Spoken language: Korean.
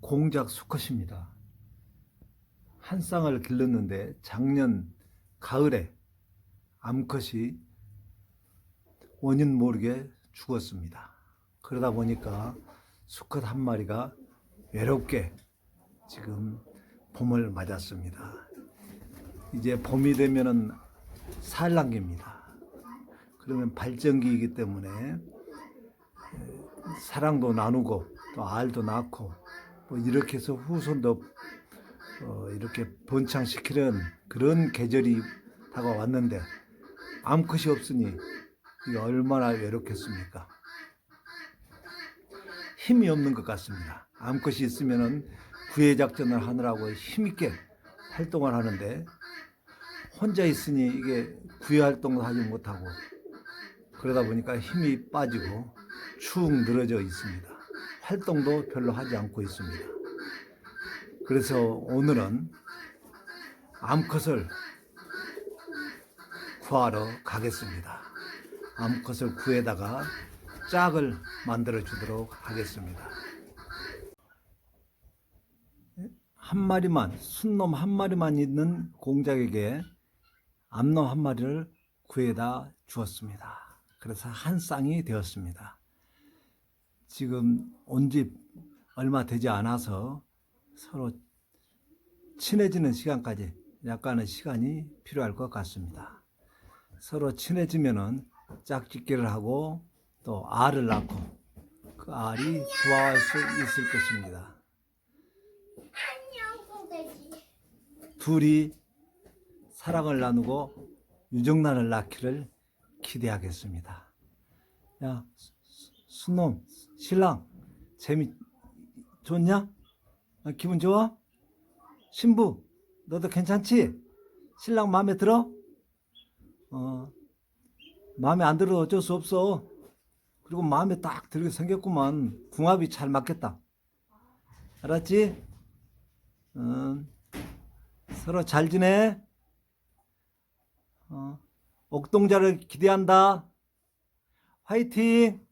공작 수컷입니다. 한 쌍을 길렀는데 작년 가을에 암컷이 원인 모르게 죽었습니다. 그러다 보니까 수컷 한 마리가 외롭게 지금 봄을 맞았습니다. 이제 봄이 되면은 산란기입니다. 그러면 발전기이기 때문에 에, 사랑도 나누고 또 알도 낳고 뭐 이렇게 해서 후손도 어, 이렇게 번창시키는 그런 계절이 다가왔는데 암컷이 없으니 이게 얼마나 외롭겠습니까? 힘이 없는 것 같습니다. 암컷이 있으면은 구애 작전을 하느라고 힘있게 활동을 하는데 혼자 있으니 이게 구애 활동도 하지 못하고 그러다 보니까 힘이 빠지고 축 늘어져 있습니다. 활동도 별로 하지 않고 있습니다. 그래서 오늘은 암컷을 구하러 가겠습니다. 암컷을 구해다가 짝을 만들어 주도록 하겠습니다. 한 마리만, 순놈 한 마리만 있는 공작에게 암놈 한 마리를 구해다 주었습니다. 그래서 한 쌍이 되었습니다. 지금 온 집 얼마 되지 않아서 서로 친해지는 시간까지 약간의 시간이 필요할 것 같습니다. 서로 친해지면은 짝짓기를 하고 또 알을 낳고 그 알이 부화할 수 있을 것입니다. 둘이 사랑을 나누고 유정란을 낳기를 기대하겠습니다. 야, 순놈, 신랑, 재미 좋냐? 아, 기분 좋아? 신부, 너도 괜찮지? 신랑 마음에 들어? 어, 마음에 안 들어 어쩔 수 없어. 그리고 마음에 딱 들게 생겼구만. 궁합이 잘 맞겠다. 알았지? 응. 서로 잘 지내? 어, 옥동자를 기대한다. 화이팅!